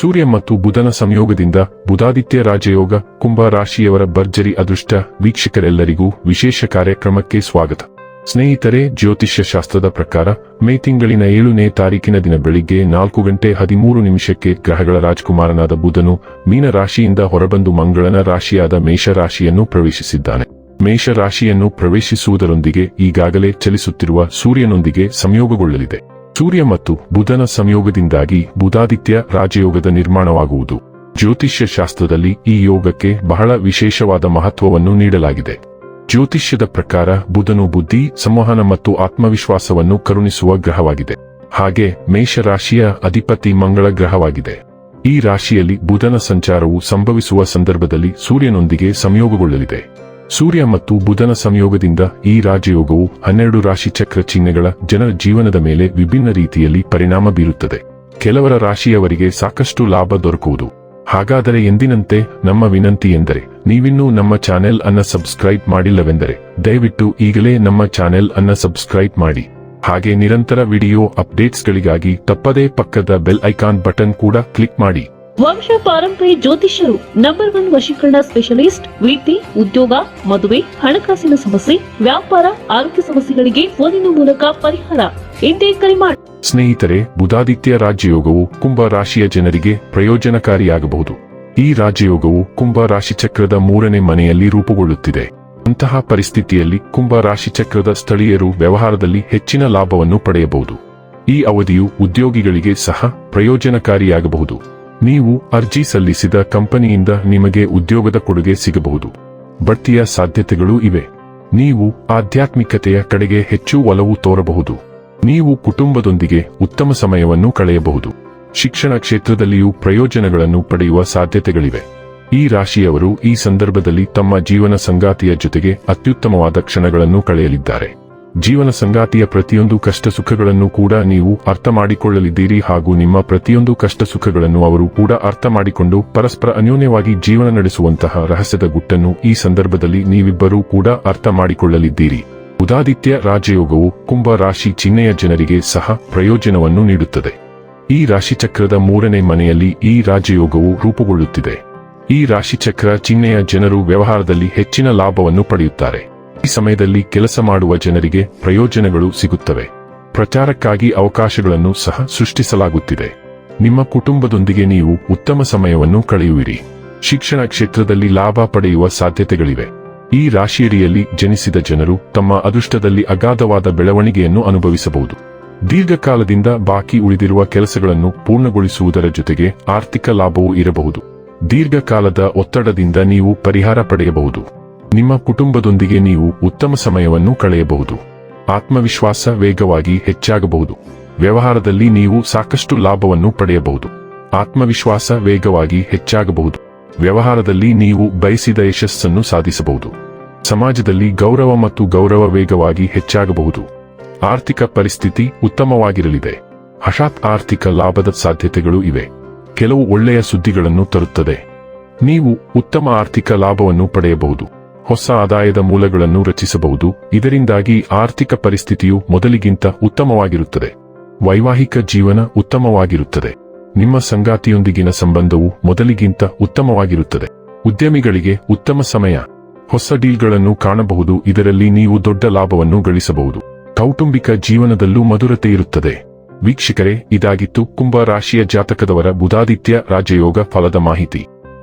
ಸೂರ್ಯ ಮತ್ತು ಬುಧನ ಸಂಯೋಗದಿಂದ ಬುಧಾದಿತ್ಯ ರಾಜಯೋಗ ಕುಂಭ ರಾಶಿಯವರ ಭರ್ಜರಿ ಅದೃಷ್ಟ ವೀಕ್ಷಕರೆಲ್ಲರಿಗೂ ವಿಶೇಷ ಕಾರ್ಯಕ್ರಮಕ್ಕೆ ಸ್ವಾಗತ. ಸ್ನೇಹಿತರೆ ಜ್ಯೋತಿಷ್ಯ ಶಾಸ್ತ್ರದ ಪ್ರಕಾರ, ಮೇ ತಿಂಗಳಿನ ಏಳನೇ ತಾರೀಕಿನ ದಿನ ಬೆಳಿಗ್ಗೆ ನಾಲ್ಕು ಗಂಟೆ ಹದಿಮೂರು ನಿಮಿಷಕ್ಕೆ ಗ್ರಹಗಳ ರಾಜಕುಮಾರನಾದ ಬುಧನು ಮೀನ ರಾಶಿಯಿಂದ ಹೊರಬಂದು ಮಂಗಳನ ರಾಶಿಯಾದ ಮೇಷ ರಾಶಿಯನ್ನು ಪ್ರವೇಶಿಸಿದ್ದಾನೆ. ಮೇಷ ರಾಶಿಯನ್ನು ಪ್ರವೇಶಿಸುವುದರೊಂದಿಗೆ ಈಗಾಗಲೇ ಚಲಿಸುತ್ತಿರುವ ಸೂರ್ಯನೊಂದಿಗೆ ಸಂಯೋಗಗೊಳ್ಳಲಿದೆ. ಸೂರ್ಯ ಮತ್ತು ಬುಧನ ಸಂಯೋಗದಿಂದಾಗಿ ಬುಧಾದಿತ್ಯ ರಾಜಯೋಗದ ನಿರ್ಮಾಣವಾಗುವುದು. ಜ್ಯೋತಿಷ್ಯ ಶಾಸ್ತ್ರದಲ್ಲಿ ಈ ಯೋಗಕ್ಕೆ ಬಹಳ ವಿಶೇಷವಾದ ಮಹತ್ವವನ್ನು ನೀಡಲಾಗಿದೆ. ಜ್ಯೋತಿಷ್ಯದ ಪ್ರಕಾರ ಬುಧನು ಬುದ್ಧಿ, ಸಂವಹನ ಮತ್ತು ಆತ್ಮವಿಶ್ವಾಸವನ್ನು ಕರುಣಿಸುವ ಗ್ರಹವಾಗಿದೆ. ಹಾಗೆ ಮೇಷರಾಶಿಯ ಅಧಿಪತಿ ಮಂಗಳ ಗ್ರಹವಾಗಿದೆ. ಈ ರಾಶಿಯಲ್ಲಿ ಬುಧನ ಸಂಚಾರವು ಸಂಭವಿಸುವ ಸಂದರ್ಭದಲ್ಲಿ ಸೂರ್ಯನೊಂದಿಗೆ ಸಂಯೋಗಗೊಳ್ಳಲಿದೆ. ಸೂರ್ಯ ಮತ್ತು ಬುಧನ ಸಂಯೋಗದಿಂದ ಈ ರಾಜಯೋಗವು ಹನ್ನೆರಡು ರಾಶಿ ಚಕ್ರ ಚಿಹ್ನೆಗಳ ಜನರ ಜೀವನದ ಮೇಲೆ ವಿಭಿನ್ನ ರೀತಿಯಲ್ಲಿ ಪರಿಣಾಮ ಬೀರುತ್ತದೆ. ಕೆಲವರ ರಾಶಿಯವರಿಗೆ ಸಾಕಷ್ಟು ಲಾಭ ದೊರಕುವುದು. ಹಾಗಾದರೆ ಎಂದಿನಂತೆ ನಮ್ಮ ವಿನಂತಿ ಎಂದರೆ, ನೀವಿನ್ನೂ ನಮ್ಮ ಚಾನೆಲ್ ಅನ್ನ ಸಬ್ಸ್ಕ್ರೈಬ್ ಮಾಡಿಲ್ಲವೆಂದರೆ, ದಯವಿಟ್ಟು ಈಗಲೇ ನಮ್ಮ ಚಾನೆಲ್ ಅನ್ನ ಸಬ್ಸ್ಕ್ರೈಬ್ ಮಾಡಿ. ಹಾಗೆ ನಿರಂತರ ವಿಡಿಯೋ ಅಪ್ಡೇಟ್ಸ್ಗಳಿಗಾಗಿ ತಪ್ಪದೇ ಪಕ್ಕದ ಬೆಲ್ ಐಕಾನ್ ಬಟನ್ ಕೂಡ ಕ್ಲಿಕ್ ಮಾಡಿ. ವಂಶ ಪಾರಂಪರ್ಯ ಜ್ಯೋತಿಷ್ಯರು ನಂಬರ್ ಒನ್ ವಶೀಕರಣ ಸ್ಪೆಷಲಿಸ್ಟ್ ವೃತ್ತಿ ಉದ್ಯೋಗ, ಮದುವೆ, ಹಣಕಾಸಿನ ಸಮಸ್ಯೆ, ವ್ಯಾಪಾರ, ಆರೋಗ್ಯ ಸಮಸ್ಯೆಗಳಿಗೆ ಫೋನಿನ ಮೂಲಕ ಪರಿಹಾರ. ಇಂದೇ ಕರೆ ಮಾಡಿ ಸ್ನೇಹಿತರೆ, ಬುಧಾದಿತ್ಯ ರಾಜ್ಯಯೋಗವು ಕುಂಭ ರಾಶಿಯ ಜನರಿಗೆ ಪ್ರಯೋಜನಕಾರಿಯಾಗಬಹುದು. ಈ ರಾಜ್ಯಯೋಗವು ಕುಂಭ ರಾಶಿ ಚಕ್ರದ ಮೂರನೇ ಮನೆಯಲ್ಲಿ ರೂಪುಗೊಳ್ಳುತ್ತಿದೆ. ಅಂತಹ ಪರಿಸ್ಥಿತಿಯಲ್ಲಿ ಕುಂಭ ರಾಶಿ ಚಕ್ರದ ಸ್ಥಳೀಯರು ವ್ಯವಹಾರದಲ್ಲಿ ಹೆಚ್ಚಿನ ಲಾಭವನ್ನು ಪಡೆಯಬಹುದು. ಈ ಅವಧಿಯು ಉದ್ಯೋಗಿಗಳಿಗೆ ಸಹ ಪ್ರಯೋಜನಕಾರಿಯಾಗಬಹುದು. ನೀವು ಅರ್ಜಿ ಸಲ್ಲಿಸಿದ ಕಂಪನಿಯಿಂದ ನಿಮಗೆ ಉದ್ಯೋಗದ ಕೊಡುಗೆ ಸಿಗಬಹುದು. ಬಡ್ತಿಯ ಸಾಧ್ಯತೆಗಳೂ ಇವೆ. ನೀವು ಆಧ್ಯಾತ್ಮಿಕತೆಯ ಕಡೆಗೆ ಹೆಚ್ಚು ಒಲವು ತೋರಬಹುದು. ನೀವು ಕುಟುಂಬದೊಂದಿಗೆ ಉತ್ತಮ ಸಮಯವನ್ನು ಕಳೆಯಬಹುದು. ಶಿಕ್ಷಣ ಕ್ಷೇತ್ರದಲ್ಲಿಯೂ ಪ್ರಯೋಜನಗಳನ್ನು ಪಡೆಯುವ ಸಾಧ್ಯತೆಗಳಿವೆ. ಈ ರಾಶಿಯವರು ಈ ಸಂದರ್ಭದಲ್ಲಿ ತಮ್ಮ ಜೀವನ ಸಂಗಾತಿಯ ಜೊತೆಗೆ ಅತ್ಯುತ್ತಮವಾದ ಕ್ಷಣಗಳನ್ನು ಕಳೆಯಲಿದ್ದಾರೆ. ಜೀವನ ಸಂಗಾತಿಯ ಪ್ರತಿಯೊಂದು ಕಷ್ಟ ಸುಖಗಳನ್ನು ಕೂಡ ನೀವು ಅರ್ಥ ಮಾಡಿಕೊಳ್ಳಲಿದ್ದೀರಿ ಹಾಗೂ ನಿಮ್ಮ ಪ್ರತಿಯೊಂದು ಕಷ್ಟ ಸುಖಗಳನ್ನು ಅವರು ಕೂಡ ಅರ್ಥ ಮಾಡಿಕೊಂಡು ಪರಸ್ಪರ ಅನ್ಯೋನ್ಯವಾಗಿ ಜೀವನ ನಡೆಸುವಂತಹ ರಹಸ್ಯದ ಗುಟ್ಟನ್ನು ಈ ಸಂದರ್ಭದಲ್ಲಿ ನೀವಿಬ್ಬರೂ ಕೂಡ ಅರ್ಥ ಮಾಡಿಕೊಳ್ಳಲಿದ್ದೀರಿ. ಉದಾದಿತ್ಯ ರಾಜಯೋಗವು ಕುಂಭ ರಾಶಿ ಚಿಹ್ನೆಯ ಜನರಿಗೆ ಸಹ ಪ್ರಯೋಜನವನ್ನು ನೀಡುತ್ತದೆ. ಈ ರಾಶಿಚಕ್ರದ ಮೂರನೇ ಮನೆಯಲ್ಲಿ ಈ ರಾಜಯೋಗವು ರೂಪುಗೊಳ್ಳುತ್ತಿದೆ. ಈ ರಾಶಿಚಕ್ರ ಚಿಹ್ನೆಯ ಜನರು ವ್ಯವಹಾರದಲ್ಲಿ ಹೆಚ್ಚಿನ ಲಾಭವನ್ನು ಪಡೆಯುತ್ತಾರೆ. ಈ ಸಮಯದಲ್ಲಿ ಕೆಲಸ ಮಾಡುವ ಜನರಿಗೆ ಪ್ರಯೋಜನಗಳು ಸಿಗುತ್ತವೆ. ಪ್ರಚಾರಕ್ಕಾಗಿ ಅವಕಾಶಗಳನ್ನು ಸಹ ಸೃಷ್ಟಿಸಲಾಗುತ್ತಿದೆ. ನಿಮ್ಮ ಕುಟುಂಬದೊಂದಿಗೆ ನೀವು ಉತ್ತಮ ಸಮಯವನ್ನು ಕಳೆಯುವಿರಿ. ಶಿಕ್ಷಣ ಕ್ಷೇತ್ರದಲ್ಲಿ ಲಾಭ ಪಡೆಯುವ ಸಾಧ್ಯತೆಗಳಿವೆ. ಈ ರಾಶಿಯಡಿಯಲ್ಲಿ ಜನಿಸಿದ ಜನರು ತಮ್ಮ ಅದೃಷ್ಟದಲ್ಲಿ ಅಗಾಧವಾದ ಬೆಳವಣಿಗೆಯನ್ನು ಅನುಭವಿಸಬಹುದು. ದೀರ್ಘಕಾಲದಿಂದ ಬಾಕಿ ಉಳಿದಿರುವ ಕೆಲಸಗಳನ್ನು ಪೂರ್ಣಗೊಳಿಸುವುದರ ಜೊತೆಗೆ ಆರ್ಥಿಕ ಲಾಭವೂ ಇರಬಹುದು. ದೀರ್ಘಕಾಲದ ಒತ್ತಡದಿಂದ ನೀವು ಪರಿಹಾರ ಪಡೆಯಬಹುದು. ನಿಮ್ಮ ಕುಟುಂಬದೊಂದಿಗೆ ನೀವು ಉತ್ತಮ ಸಮಯವನ್ನು ಕಳೆಯಬಹುದು. ಆತ್ಮವಿಶ್ವಾಸ ವೇಗವಾಗಿ ಹೆಚ್ಚಾಗಬಹುದು. ವ್ಯವಹಾರದಲ್ಲಿ ನೀವು ಸಾಕಷ್ಟು ಲಾಭವನ್ನು ಪಡೆಯಬಹುದು. ಆತ್ಮವಿಶ್ವಾಸ ವೇಗವಾಗಿ ಹೆಚ್ಚಾಗಬಹುದು. ವ್ಯವಹಾರದಲ್ಲಿ ನೀವು ಬಯಸಿದ ಯಶಸ್ಸನ್ನು ಸಾಧಿಸಬಹುದು. ಸಮಾಜದಲ್ಲಿ ಗೌರವ ಮತ್ತು ಗೌರವ ವೇಗವಾಗಿ ಹೆಚ್ಚಾಗಬಹುದು. ಆರ್ಥಿಕ ಪರಿಸ್ಥಿತಿ ಉತ್ತಮವಾಗಿರಲಿದೆ. ಹಠಾತ್ ಆರ್ಥಿಕ ಲಾಭದ ಸಾಧ್ಯತೆಗಳು ಇವೆ. ಕೆಲವು ಒಳ್ಳೆಯ ಸುದ್ದಿಗಳನ್ನು ತರುತ್ತದೆ. ನೀವು ಉತ್ತಮ ಆರ್ಥಿಕ ಲಾಭವನ್ನು ಪಡೆಯಬಹುದು. ಹೊಸ ಆದಾಯದ ಮೂಲಗಳನ್ನು ರಚಿಸಬಹುದು. ಇದರಿಂದಾಗಿ ಆರ್ಥಿಕ ಪರಿಸ್ಥಿತಿಯು ಮೊದಲಿಗಿಂತ ಉತ್ತಮವಾಗಿರುತ್ತದೆ. ವೈವಾಹಿಕ ಜೀವನ ಉತ್ತಮವಾಗಿರುತ್ತದೆ. ನಿಮ್ಮ ಸಂಗಾತಿಯೊಂದಿಗಿನ ಸಂಬಂಧವು ಮೊದಲಿಗಿಂತ ಉತ್ತಮವಾಗಿರುತ್ತದೆ. ಉದ್ಯಮಿಗಳಿಗೆ ಉತ್ತಮ ಸಮಯ. ಹೊಸ ಡೀಲ್ಗಳನ್ನು ಕಾಣಬಹುದು. ಇದರಲ್ಲಿ ನೀವು ದೊಡ್ಡ ಲಾಭವನ್ನು ಗಳಿಸಬಹುದು. ಕೌಟುಂಬಿಕ ಜೀವನದಲ್ಲೂ ಮಧುರತೆ ಇರುತ್ತದೆ. ವೀಕ್ಷಕರೇ, ಇದಾಗಿತ್ತು ಕುಂಭ ರಾಶಿಯ ಜಾತಕದವರ ಬುಧಾದಿತ್ಯ ರಾಜಯೋಗ ಫಲದ ಮಾಹಿತಿ.